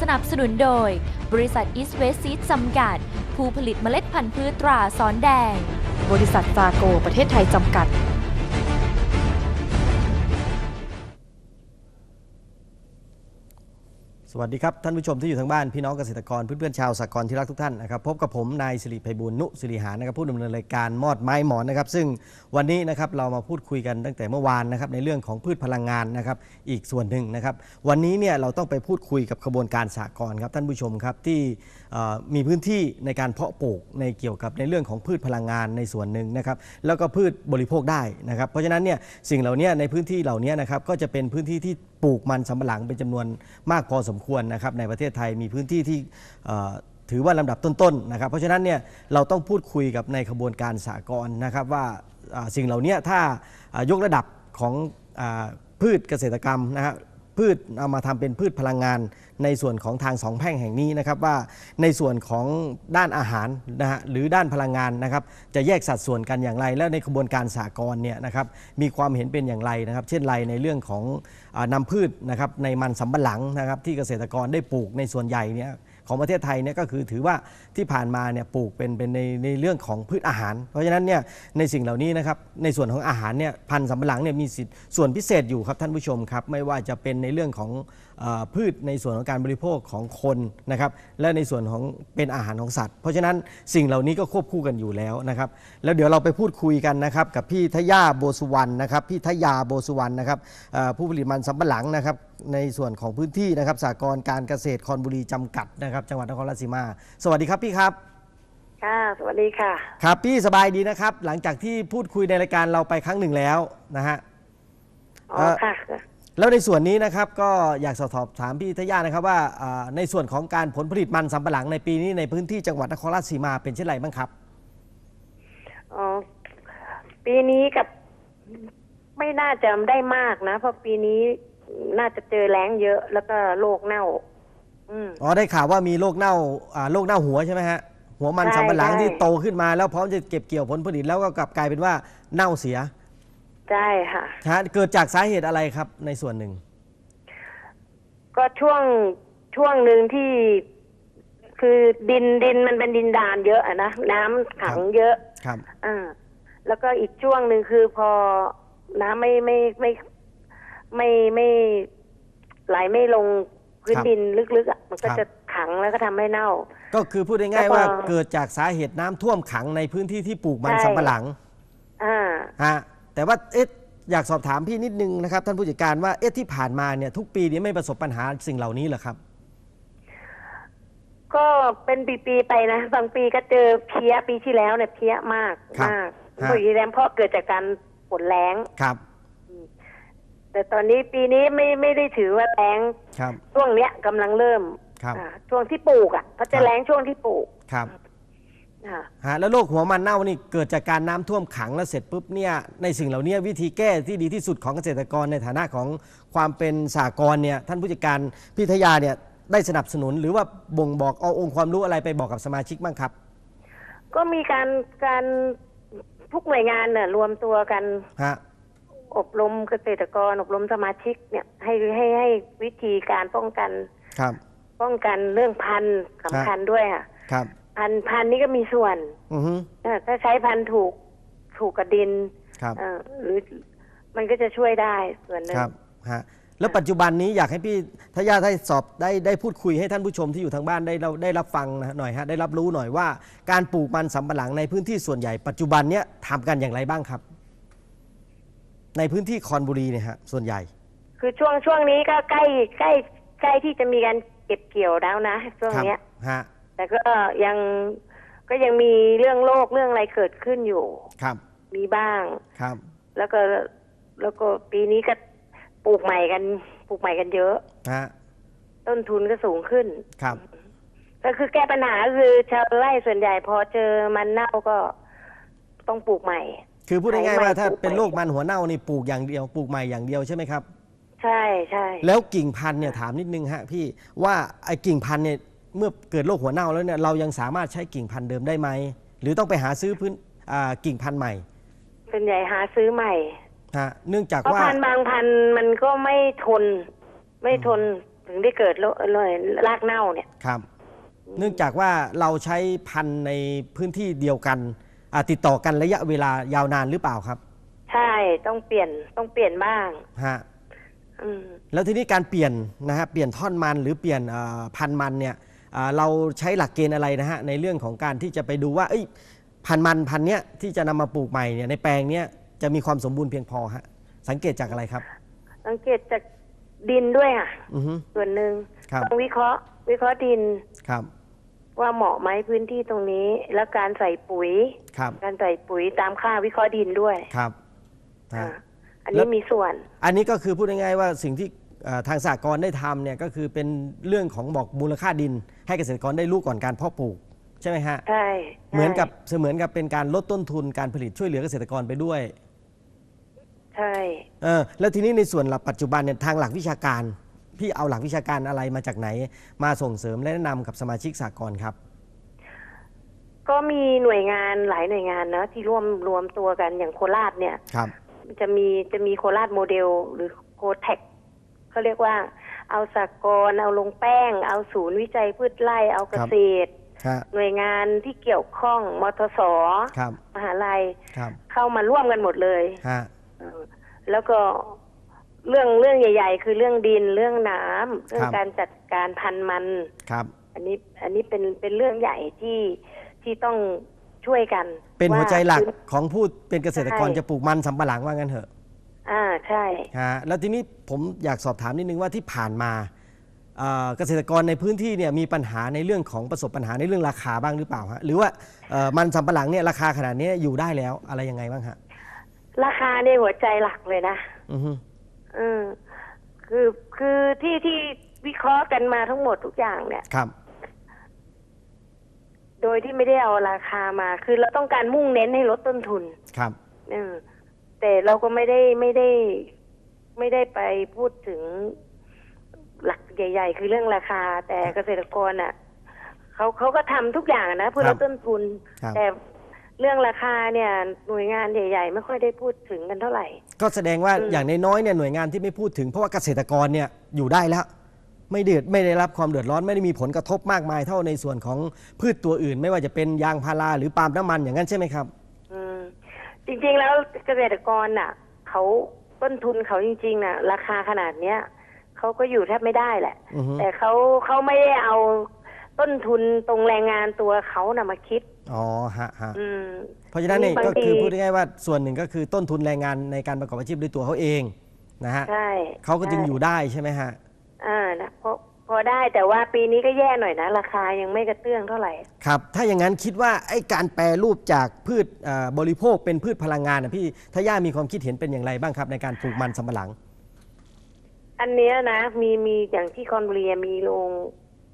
สนับสนุนโดย บริษัทอีสเวสซีดจำกัด ผู้ผลิตเมล็ดพันธุ์พืชตราสอนแดง บริษัทจาโกประเทศไทยจำกัด สวัสดีครับ ท่านผู้ชมที่อยู่ทางบ้านพี่น้องเกษตรกรเพื่อนๆชาวสากลที่รักทุกท่านนะครับพบกับผมนายสิริไพบูลนุสิริหานะครับผู้ดำเนินรายการมอดไม้หมอนนะครับซึ่งวันนี้นะครับเรามาพูดคุยกันตั้งแต่เมื่อวานนะครับในเรื่องของพืชพลังงานนะครับอีกส่วนหนึ่งนะครับวันนี้เนี่ยเราต้องไปพูดคุยกับขบวนการสากลครับท่านผู้ชมครับที่ มีพื้นที่ในการเพาะปลูกในเกี่ยวกับในเรื่องของพืชพลังงานในส่วนหนึ่งนะครับแล้วก็พืชบริโภคได้นะครับ เพราะฉะนั้นเนี่ยสิ่งเหล่านี้ในพื้นที่เหล่านี้นะครับก็จะเป็นพื้นที่ที่ปลูกมันสำปะหลังเป็นจำนวนมากพอสมควรนะครับในประเทศไทยมีพื้นที่ที่ถือว่าลำดับต้นๆนะครับ เพราะฉะนั้นเนี่ยเราต้องพูดคุยกับในขบวนการสากลนะครับว่าสิ่งเหล่านี้ถ้ายกระดับของอพืชเกษตรกรรมนะฮะ พืชเอามาทำเป็นพืชพลังงาน ในส่วนของทางสองแพร่งแห่งนี้นะครับว่าในส่วนของด้านอาหารนะฮะหรือด้านพลังงานนะครับจะแยกสัดส่วนกันอย่างไร แล้วในกระบวนการสากลเนี่ยนะครับมีความเห็นเป็นอย่างไรนะครับ เช่นไรในเรื่องของอานำพืชนะครับในมันสำปะหลังนะครับที่เกษตรกรได้ปลูกในส่วนใหญ่เนี่ย ของประเทศไทยเนี่ยก็คือถือว่าที่ผ่านมาเนี่ยปลูกเป็นเป็นในในเรื่องของพืชอาหาร เพราะฉะนั้นเนี่ยในสิ่งเหล่านี้นะครับในส่วนของอาหารเนี่ยพันธุ์สำปะหลังเนี่ยมีสิทธิ์ส่วนพิเศษอยู่ครับท่านผู้ชมครับไม่ว่าจะเป็นในเรื่องของอพืชในส่วนของการบริโภคของคนนะครับและในส่วนของเป็นอาหารของสัตว์ เพราะฉะนั้นสิ่งเหล่านี้ก็ควบคู่กันอยู่แล้วนะครับแล้วเดี๋ยวเราไปพูดคุยกันนะครับกับพี่ทยาโบสุวรรณนะครับพี่ทยาโบสุวรรณนะครับผู้ผลิตมันสำปะหลังนะครับในส่วนของพื้นที่นะครับสากลการเกษตรคอนบุรีจำกัดนะครับ จังหวัดนครราชสีมา สวัสดีครับพี่ครับ ค่ะ สวัสดีค่ะ ครับพี่สบายดีนะครับ หลังจากที่พูดคุยในรายการเราไปครั้งหนึ่งแล้วนะฮะอ๋อเอ่อค่ะ แล้วในส่วนนี้นะครับก็อยากสอบถามพี่ทยานะครับว่าอ่าในส่วนของการผลผลิตมันสำปะหลังในปีนี้ในพื้นที่จังหวัดนครราชสีมาเป็นเช่นไรบ้างครับ อ๋อ ปีนี้กับไม่น่าจะได้มากนะ เพราะปีนี้ น่าจะเจอแล้งเยอะ แล้วก็โรคเน่า อืม อ๋อได้ข่าวว่ามีโรคเน่าอ่าโรคเน่าหัวใช่ไหมฮะหัวมันใช่สำปะหลังใช่ ที่โตขึ้นมาแล้วพร้อมจะเก็บเกี่ยวผลผลิตแล้วก็กลับกลายเป็นว่าเน่าเสียใช่ค่ะ ฮะเกิดจากสาเหตุอะไรครับในส่วนหนึ่ง ก็ช่วงช่วงหนึ่งที่ คือดินดินมันเป็นดินดานเยอะอะนะน้ำขังเยอะ ครับ อ่า แล้วก็อีกช่วงหนึ่งคือพอน้ำไม่ไม่ไม่ ไม่ไม่ไหลไม่ลงพื้นครับดินลึกๆอะมันก็ครับจะขังแล้วก็ทำให้เน่า ก็คือพูดแล้ง่ายวก็ๆว่าเกิดจากสาเหตุน้ำท่วมขังในพื้นที่ที่ปลูกมันใช่สำปะหลังอ่าฮะแต่ว่าเอ๊ะอยากสอบถามพี่นิดนึงนะครับ ท่านผู้จัดการว่าเอ๊ะที่ผ่านมาเนี่ย ทุกปีนี้ไม่ประสบปัญหาสิ่งเหล่านี้เหรอครับ ก็เป็นปีๆไปนะ บางปีก็เจอเพี้ยปีที่แล้วเนี่ยเพี้ยมากครับมากฮะปีที่แล้วเพราะเกิดจากการฝนแรงครับ แต่ตอนนี้ปีนี้ไม่ไม่ได้ถือว่าแรงครับ ช่วงเนี้ยกำลังเริ่มครับอ่าช่วงที่ปลูกอะเขาจะครับ แรงช่วงที่ปลูกครับอ่าฮะแล้วโรคหัวมันเน่านี่เกิดจากการน้ำท่วมขังแล้วเสร็จปุ๊บเนี่ยในสิ่งเหล่านี้วิธีแก้ที่ดีที่สุดของเกษตรกรในฐานะของความเป็นสากลเนี่ยท่านผู้จัดการพี่ทยาเนี่ยได้สนับสนุน หรือว่าบ่งบอกเอาองค์ความรู้อะไรไปบอกกับสมาชิกบ้างครับ ก็มีการการทุกหน่วยงานเนี่ยรวมตัวกันฮะ อบรมเกษตรกรอบรมสมาชิกเนี่ยให้ให้ให้วิธีการป้องกันครับ ป้องกันเรื่องพันธุ์สำคัญด้วยค่ะครับพันธุ์พันธุ์นี่ก็มีส่วนอือฮึเออถ้าใช้พันธุ์ถูกถูกกับดินครับเออหรือมันก็จะช่วยได้ส่วนหนึ่งครับฮะแล้วปัจจุบันนี้อยากให้พี่ทยาได้สอบได้ได้พูดคุยให้ท่านผู้ชมที่อยู่ทางบ้านได้เราได้รับฟังนะหน่อยฮะได้รับรู้หน่อยว่า การปลูกมันสำปะหลังในพื้นที่ส่วนใหญ่ปัจจุบันเนี้ยทำกันอย่างไรบ้างครับ ในพื้นที่คอนบุรีเนี่ยฮะส่วนใหญ่ คือช่วงช่วงนี้ก็ใกล้ใกล้ใกล้ที่จะมีการเก็บเกี่ยวแล้วนะช่วงครับเนี้ยฮะแต่ก็ยังก็ยังมีเรื่องโรคเรื่องอะไรเกิดขึ้นอยู่ครับ มีบ้างครับ แล้วก็แล้วก็ปีนี้ก็ปลูกใหม่กันปลูกใหม่กันเยอะฮะต้นทุนก็สูงขึ้นครับ ก็คือแก้ปัญหาคือชาวไร่ส่วนใหญ่พอเจอมันเน่าก็ต้องปลูกใหม่ คือพูดง่ายๆว่าถ้าปลูกใหม่เป็นโรคมันหัวเน่านี่ปลูกอย่างเดียวปลูกใหม่อย่างเดียวใช่ไหมครับ ใช่ใช่แล้วกิ่งพันธุ์เนี่ยถามนิดนึงฮะพี่ว่าไอ้กิ่งพันธุ์เนี่ยเมื่อเกิดโรคหัวเน่าแล้วเนี่ยเรายังสามารถใช้กิ่งพันธุ์เดิมได้ไหมหรือต้องไปหาซื้อพื้นอ่ากิ่งพันธุ์ใหม่ส่วนใหญ่หาซื้อใหม่ฮะเนื่องจากเพราะว่าพันธุ์บางพันธุ์มันก็ไม่ทน ไม่ทนถึงได้เกิดโรเลยรากเน่าเนี่ยครับ เนื่องจากว่าเราใช้พันธุ์ในพื้นที่เดียวกัน อ่าติดต่อกันระยะเวลายาวนานหรือเปล่าครับใช่ต้องเปลี่ยนต้องเปลี่ยนบ้าง ฮะอืม แล้วทีนี้การเปลี่ยนนะฮะเปลี่ยนท่อนมันหรือเปลี่ยนเอ่อพันธุ์มันเนี่ยอ่าเราใช้หลักเกณฑ์อะไรนะฮะในเรื่องของการที่จะไปดูว่าเอ้ยพันธุ์มันพันธุ์เนี้ยที่จะนำมาปลูกใหม่เนี่ยในแปลงเนี้ยจะมีความสมบูรณ์เพียงพอฮะสังเกตจากอะไรครับ สังเกตจากดินด้วยอะ อือฮึ ส่วนหนึ่งครับ ต้องวิเคราะห์ วิเคราะห์ดินครับ ว่าเหมาะไหมพื้นที่ตรงนี้ แล้วการใส่ปุ๋ย ครับ การใส่ปุ๋ยตามค่าวิเคราะห์ดินด้วยครับอ่าฮะ อันแล้นี้ว มีส่วน อันนี้ก็คือพูดง่ายๆว่าสิ่งที่เอ่อทางสหกรณ์ได้ทำเนี่ยก็คือเป็นเรื่องของบอกมูลค่าดิน ให้เกษตรกรได้รู้ก่อนการเพาะปลูกใช่ไหมฮะ ใช่เหมือนกับใช่เสมือนกับเป็นการลดต้นทุนการผลิตช่วยเหลือเกษตรกรไปด้วยใช่ เออแล้วทีนี้ในส่วนหลักปัจจุบันเนี่ยทางหลักวิชาการ พี่เอาหลักวิชาการอะไรมาจากไหน มาส่งเสริมและแนะนำกับสมาชิกสากลครับ ก็มีหน่วยงานหลายหน่วยงานนะที่ร่วมรวมตัวกันอย่างโคราชเนี่ยครับ จะมีจะมีโคราชโมเดล หรือโคเทคเขาเรียกว่า เอาสากลเอาลงแป้ง เอาศูนย์วิจัยพืชไร่เอาเกษตรฮะหน่วยงานที่เกี่ยวข้องมทสครับ มหาลัยครับเข้ามาร่วมกันหมดเลย ฮะเออแล้วก็เรื่องเรื่องใหญ่ ๆ คือเรื่องดินเรื่องน้ำเรื่องการจัดการพันธุ์มัน ครับ อันนี้อันนี้เป็นเป็นเรื่องใหญ่ที่ ที่ต้องช่วยกันเป็นหัวใจหลักพื้นของผู้เป็นเกษตรกรใช่ จะปลูกมันสำปะหลังว่างั้นเถอะอ่าใช่ ฮะแล้วทีนี้ผมอยากสอบถามนิดนึงว่าที่ผ่านมาเอ่อเกษตรกรในพื้นที่เนี่ยมีปัญหาในเรื่องของประสบปัญหาในเรื่องราคาบ้างหรือเปล่าฮะหรือว่าเอ่อมันสำปะหลังเนี่ยราคาขนาดนี้อยู่ได้แล้วอะไรยังไงบ้างฮะราคาเนี่ยหัวใจหลักเลยนะอือฮึอืมคือคือที่ที่วิเคราะห์กันมาทั้งหมดทุกอย่างเนี่ย ครับ โดยที่ไม่ได้เอาราคามา คือเราต้องการมุ่งเน้นให้ลดต้นทุนครับเออแต่เราก็ไม่ได้ไม่ได้ ไม่ได้ไปพูดถึงหลักใหญ่ ๆ คือเรื่องราคา แต่เกษตรกรอะเขาเขาก็ทำทุกอย่างนะเพื่อคลรับดต้นทุนครับแต่เรื่องราคาเนี่ยหน่วยงานใหญ่ ๆ ไม่ค่อยได้พูดถึงกันเท่าไหร่ ก็แสดงว่าอืมอย่างน้อยๆเนี่ยหน่วยงานที่ไม่พูดถึงเพราะว่าเกษตรกรเนี่ยอยู่ได้แล้ว ไม่เดือดไม่ได้รับความเดือดร้อนไม่ได้มีผลกระทบมากมายเท่าในส่วนของพืชตัวอื่น ไม่ว่าจะเป็นยางพาราหรือปาล์มน้ำมันอย่างนั้นใช่ไหมครับ อืมจริงๆแล้วเกษตรกรน่ะเขาต้นทุนเขาจริงๆน่ะ ราคาขนาดเนี้ยเขาก็อยู่แทบไม่ได้แหละ อือฮึ แต่เขาเขาไม่ได้เอาต้นทุนตรงแรงงานตัวเขาน่ะมาคิด อ๋อฮะฮะอืม เพราะฉะนั้นเนี่ยบางก็คือทีพูดง่ายๆว่าส่วนหนึ่งก็คือต้นทุนแรงงานในการประกอบอาชีพด้วยตัวเขาเองนะฮะใช่เขาก็จึงใช่ อยู่ได้ใช่ไหมฮะ อ่านะพอพอได้แต่ว่าปีนี้ก็แย่หน่อยนะ ราคายังไม่กระเตื้องเท่าไหร่ ครับ ถ้าอย่างนั้นคิดว่าไอ้การแปรรูปจากพืชเอ่อบริโภคเป็นพืชพลังงานนะพี่ทาย่ามีความคิดเห็นเป็นอย่างไรบ้างครับ ในการปลูกมันสำปะหลัง อันเนี้ยนะ มีมีอย่างที่คอนบุรีมีโรง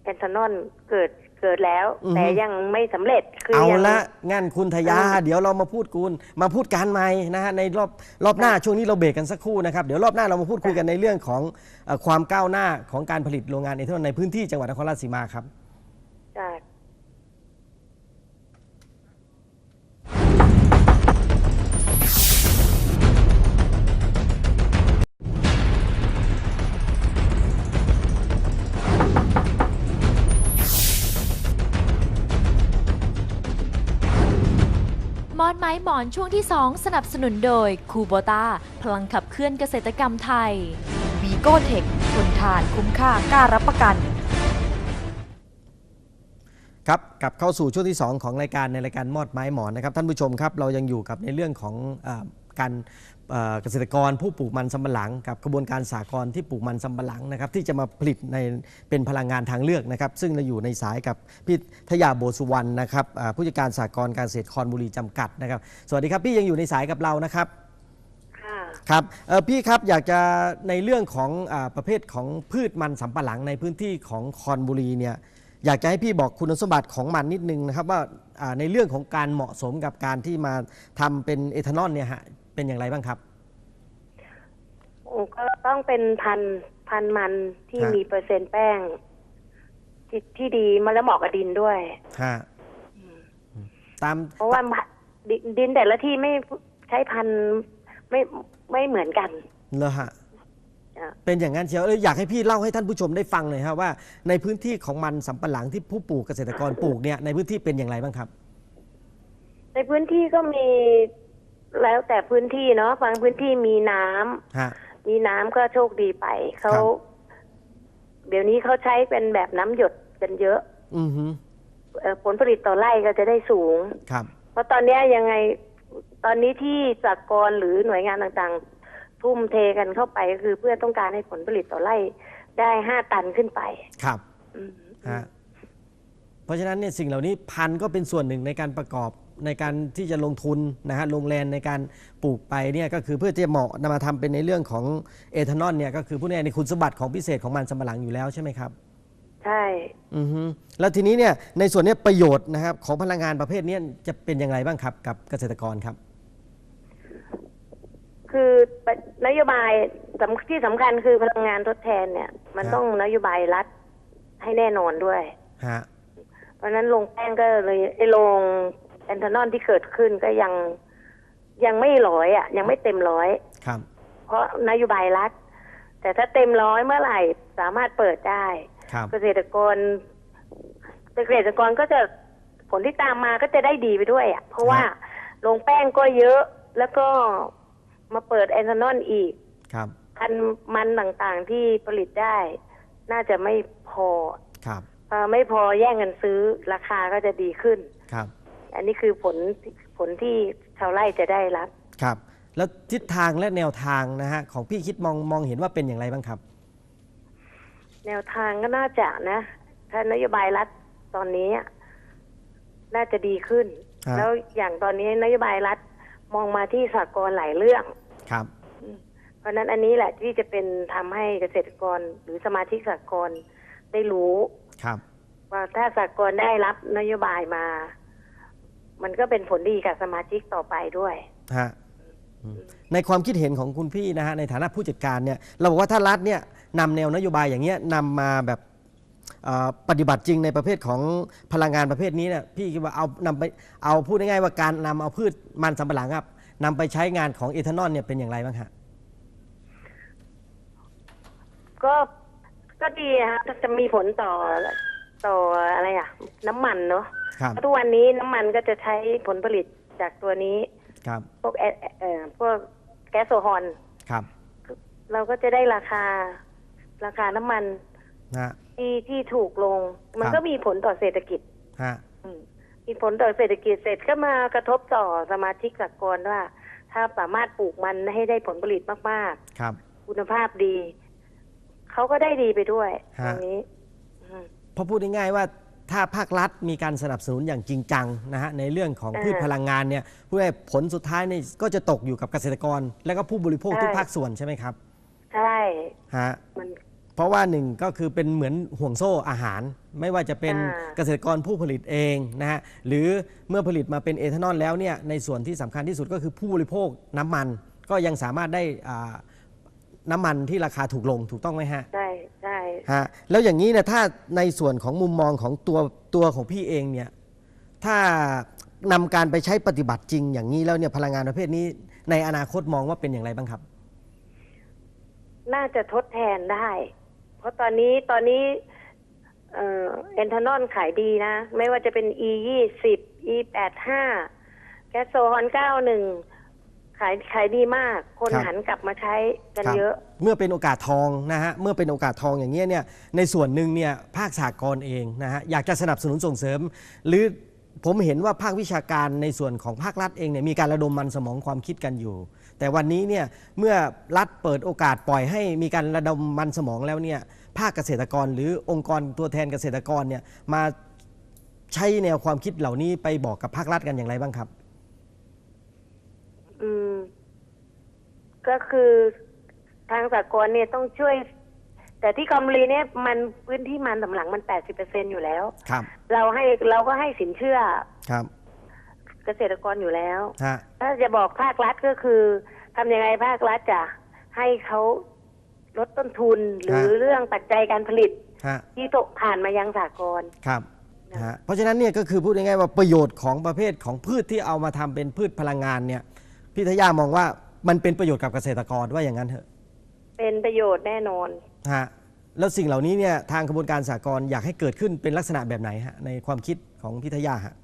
แอนทานอนเกิด เกิดแล้ว อือฮึ แต่ยังไม่สำเร็จคือเอายังละงั้นคุณทยาเออเดี๋ยวเรามาพูดกุนมาพูดการใหม่นะฮะในรอบรอบหน้าช่วงนี้เราเบรกกันสักครู่นะครับเดี๋ยวรอบหน้าเรามาพูดคุยกันในเรื่องของเอ่อความก้าวหน้าของการผลิตโรงงานเอทานอลในพื้นที่จังหวัดนครราชสีมาครับ หมอนช่วงที่ 2 สนับสนุนโดยคูโบตาพลังขับเคลื่อนเกษตรกรรมไทยวีโกเทคทนทานคุ้มค่ากล้ารับประกัน ครับกลับเข้าสู่ช่วงที่ 2 ของรายการในรายการมอดไม้หมอนนะครับท่านผู้ชมครับเรายังอยู่กับในเรื่องของอการ เอ่อเกษตรกรผู้ปลูกมันสำปะหลังกับกระบวนการสากลที่ปลูกมันสำปะหลังนะครับที่จะมาผลิตในเป็นพลังงานทางเลือกนะครับซึ่งเราอยู่ในสายกับพี่ทยาโบสุวรรณนะครับอ่าผู้จัดการสากลการเกษตรคอนบุรีจำกัดนะครับสวัสดีครับพี่ยังอยู่ในสายกับเรานะครับค่ะครับเอ่อพี่ครับอยากจะในเรื่องของอาประเภทของพืชมันสำปะหลังในพื้นที่ของคอนบุรีเนี่ยอยากจะให้พี่บอกคุณสมบัติของมันนิดนึงนะครับว่าอ่าในเรื่องของการเหมาะสมกับการที่มาทำเป็นเอทานอลเนี่ยฮะ เป็นอย่างไรบ้างครับ โอ้ก็ต้องเป็นพันพันมันที่ฮะ มีเปอร์เซ็นต์แป้ง ที่ที่ดีมาแล้วเหมาะกับดินด้วย ฮะตามเพราะว่าดินดินแต่ละที่ไม่ใช้พันธุ์ไม่ไม่เหมือนกัน เลอฮะอะ เป็นอย่างนั้นเชียวเอออยากให้พี่เล่าให้ท่านผู้ชมได้ฟังหน่อยครับว่า ในพื้นที่ของมันสำปะหลังที่ผู้ปลูกเกษตรกรปลูกเนี่ยในพื้นที่เป็นอย่างไรบ้างครับ ในพื้นที่ก็มี แล้วแต่พื้นที่เนาะบางพื้นที่มีน้ำฮะ มีน้ำก็โชคดีไปเขาครับ เดี๋ยวนี้เขาใช้เป็นแบบน้ำหยดกันเยอะอือฮึเอ่อผลผลิตต่อไร่ก็จะได้สูง ครับ เพราะตอนเนี้ยยังไงตอนนี้ที่สากลหรือหน่วยงานต่างๆ ทุ่มเทกันเข้าไปก็คือเพื่อต้องการให้ผลผลิตต่อไร่ได้ห้าตันขึ้นไป ครับอืม ฮะเพราะฉะนั้นเนี่ยสิ่งเหล่านี้พันธุ์ก็เป็นส่วนหนึ่งในการประกอบ ในการที่จะลงทุนนะฮะลงแรงในการปลูกไปเนี่ยก็คือเพื่อที่จะเหมาะนำมาทำเป็นในเรื่องของเอทานอลเนี่ยก็คือผู้นี้ในคุณสมบัติของพิเศษของมันสำปะหลังอยู่แล้วใช่ไหมครับ ใช่ อือฮึแล้วทีนี้เนี่ยในส่วนเนี้ยประโยชน์นะครับของพลังงานประเภทเนี้ยจะเป็นอย่างไรบ้างครับกับเกษตรกรครับ คือนโยบายสำที่สำคัญคือพลังงานทดแทนเนี่ย มันครับ ต้องนโยบายรัฐให้แน่นอนด้วย ฮะเพราะฉะนั้นลงแป้งก็เลยไอ้ลง แอนทานอนที่เกิดขึ้นก็ยังยังไม่ร้อยอะ ยังไม่เต็มร้อยครับ เพราะนโยบายรัฐ แต่ถ้าเต็มร้อยเมื่อไหร่ สามารถเปิดได้ครับเกษตรกรเกษตรกรก็จะผลที่ตามมาก็จะได้ดีไปด้วยอะ เพราะว่าลงแป้งก็เยอะแล้วก็มาเปิดแอนทานอนอีกครับพันธุ์มันต่างๆที่ผลิตได้ น่าจะไม่พอครับพอไม่พอแย่งกันซื้อราคาก็จะดีขึ้นครับ อันนี้คือผลผลที่ชาวไร่จะได้รับ ครับ แล้วทิศทางและแนวทางนะฮะของพี่คิดมองมองเห็นว่าเป็นอย่างไรบ้างครับ แนวทางก็น่าจะนะ ถ้านโยบายรัฐตอนนี้อะน่าจะดีขึ้นฮะแล้วอย่างตอนนี้นโยบายรัฐมองมาที่สากลหลายเรื่อง ครับ เพราะฉะนั้นอันนี้แหละที่จะเป็นทำให้เกษตรกรหรือสมาชิกสากลได้รู้ ครับ ว่าถ้าสากลได้รับนโยบายมา มันก็เป็นผลดีกับสมาชิกต่อไปด้วยฮะอืมในความคิดเห็นของคุณพี่นะฮะในฐานะผู้จัดการเนี่ยเราบอกว่าถ้ารัฐเนี่ยนำแนวนโยบายอย่างเงี้ยนำมาแบบเอ่อปฏิบัติจริงในประเภทของพลังงานประเภทนี้เนี่ยพี่คิดว่าเอานำไปเอาพูดง่ายๆว่าการนำเอาพืชมันสำปะหลังครับนำไปใช้งานของเอทานอลเนี่ยเป็นอย่างไรบ้างฮะก็ก็ดีฮะจะมีผลต่อต่ออะไรอะน้ำมันเนาะ ครับทุกวันนี้น้ำมันก็จะใช้ผลผลิตจากตัวนี้ ครับพวกแอเอ่อพวกแก๊สโซฮอลครับเราก็จะได้ราคาราคาน้ำมันนะฮะที่ที่ถูกลง มันครับก็มีผลต่อเศรษฐกิจฮะ อืมมีผลต่อเศรษฐกิจเสร็จก็มากระทบต่อสมาชิกสากลว่า ถ้าสามารถปลูกมันให้ได้ผลผลิตมากครับ ๆ คุณภาพดี เขาก็ได้ดีไปด้วยตฮะรงนี้ อืม เพราะพูดง่ายๆว่า ถ้าภาครัฐมีการสนับสนุนอย่างจริงจังนะฮะในเรื่องของเออพืชพลังงานเนี่ยผู้ได้ผลสุดท้ายนี่ก็จะตกอยู่กับเกษตรกร และก็ผู้บริโภคใช่ทุกภาคส่วนใช่ไหมครับใช่ฮะมันเพราะว่าหนึ่งก็คือเป็นเหมือนห่วงโซ่อาหาร ไม่ว่าจะเป็นอ่าเกษตรกรผู้ผลิตเองนะฮะหรือเมื่อผลิตมาเป็นเอทานอลแล้วเนี่ยในส่วนที่สำคัญที่สุดก็คือผู้บริโภคน้ำมันก็ยังสามารถได้อ่า น้ำมันที่ราคาถูกลงถูกต้องไหมฮะ ใช่ใช่ฮะแล้วอย่างนี้เนี่ยถ้าในส่วนของมุมมองของตัวตัวของพี่เองเนี่ยถ้านำการไปใช้ปฏิบัติจริง อย่างนี้แล้วเนี่ยพลังงานประเภทนี้ ในอนาคตมองว่าเป็นอย่างไรบ้างครับ น่าจะทดแทนได้ เพราะตอนนี้ตอนนี้เอ่อเอนทานอลขายดีนะ ไม่ว่าจะเป็น e ยี่สิบ e แปดห้าแก๊สโซฮอนเก้าหนึ่ง ขายขายดีมาก คนครับ หันกลับมาใช้กันครับเยอะ เมื่อเป็นโอกาสทองนะฮะเมื่อเป็นโอกาสทองอย่างเงี้ยเนี่ยในส่วนหนึ่งเนี่ยภาคสากลเองนะฮะอยากจะสนับสนุนส่งเสริม หรือผมเห็นว่าภาควิชาการในส่วนของภาครัฐเองเนี่ยมีการระดมมันสมองความคิดกันอยู่ แต่วันนี้เนี่ยเมื่อรัฐเปิดโอกาสปล่อยให้มีการระดมมันสมองแล้วเนี่ยภาคเกษตรกรหรือองค์กรตัวแทนเกษตรกรเนี่ยมาใช้แนวความคิดเหล่านี้ไปบอกกับภาครัฐกันอย่างไรบ้างครับ อืม ก็คือทางสากลเนี่ยต้องช่วย แต่ที่กอมรีเนี่ยมันพื้นที่มันสำหลังมันแปดสิบเปอร์เซ็นอยู่แล้ว ครับ เราให้เราก็ให้สินเชื่อครับ เกษตรกรอยู่แล้ว ฮะ ถ้าจะบอกภาครัฐก็คือทำยังไงภาครัฐจะให้เขาลดต้นทุนหรือเรื่องปัจจัยการผลิตฮะ ที่ตกผ่านมายังสากล ครับนะนะฮะเพราะฉะนั้นเนี่ยก็คือพูดง่ายๆว่าประโยชน์ของประเภทของพืชที่เอามาทำเป็นพืชพลังงานเนี่ย พี่ทยามองว่ามันเป็นประโยชน์กับเกษตรกรว่าอย่างนั้นเถอะเป็นประโยชน์แน่นอนฮะแล้วสิ่งเหล่านี้เนี่ยทางกระบวนการสากลอยากให้เกิดขึ้นเป็นลักษณะแบบไหนฮะในความคิดของพิทยาฮะ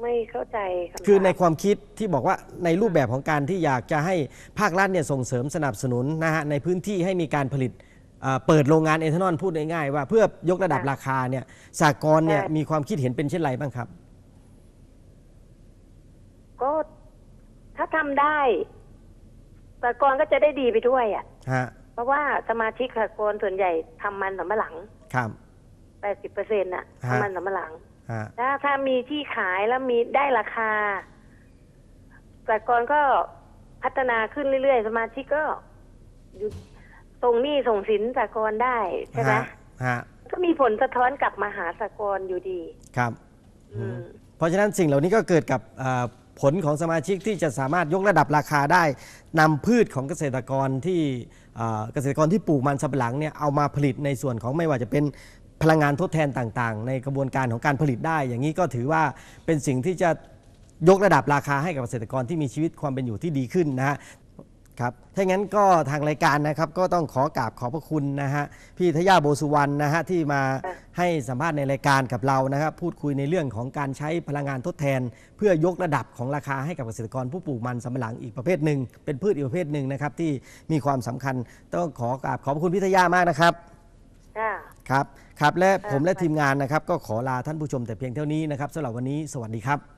ไม่เข้าใจำถามคือในความคิดที่บอกว่าในรูปแบบของการที่อยากจะให้ภาครัฐเนี่ยส่งเสริมสนับสนุนนะฮะในพื้นที่ให้มีการผลิตเอ่อเปิดโรงงานเอทานอลพูดง่ายๆว่าเพื่อยกระดับราคาเนี่ยสากลเนี่ยมีความคิดเห็นเป็นเช่นไรบ้างครับ ก็ ถ้าทำได้สากลก็จะได้ดีไปด้วยอะ ฮะเพราะว่าสมาชิกสากลส่วนใหญ่ทำมันสำปะหลังครับ แปดสิบเปอร์เซ็นต์น่ะฮะ ทำมันสำปะหลัง ฮะถ้าถ้ามีที่ขายแล้วมีได้ราคาสากลก็พัฒนาขึ้นเรื่อยๆ สมาชิกก็อยู่ส่งหนี้ส่งสินสากลได้ใช่ไหมฮะฮะก็มีผลสะท้อนกลับมาหาสากลอยู่ดี ครับ อืม เพราะฉะนั้นสิ่งเหล่านี้ก็เกิดกับเอ่อ ผลของสมาชิกที่จะสามารถยกระดับราคาได้นำพืชของเกษตรกรที่เอ่อเกษตรกรที่ปลูกมันสำปะหลังเนี่ยเอามาผลิตในส่วนของไม่ว่าจะเป็นพลังงานทดแทนต่างๆ ในกระบวนการของการผลิตได้ อย่างนี้ก็ถือว่าเป็นสิ่งที่จะยกระดับราคาให้กับเกษตรกรที่มีชีวิตความเป็นอยู่ที่ดีขึ้นนะฮะ ครับถ้างั้นก็ทางรายการนะครับ ก็ต้องขอกราบขอบพระคุณนะฮะพี่ทยาโบสุวรรณนะฮะที่มาค่ะให้สัมภาษณ์ในรายการกับเรานะครับ พูดคุยในเรื่องของการใช้พลังงานทดแทน เพื่อยกระดับของราคาให้กับเกษตรกรผู้ปลูกมันสำปะหลังอีกประเภทหนึ่ง เป็นพืชอีกประเภทหนึ่งนะครับที่มีความสำคัญ ต้องขอกราบขอบพระคุณพี่ทยามากนะครับค่ะครับครับและผมและค่ะทีมงานนะครับ ก็ขอลาท่านผู้ชมแต่เพียงเท่านี้นะครับสำหรับวันนี้สวัสดีครับ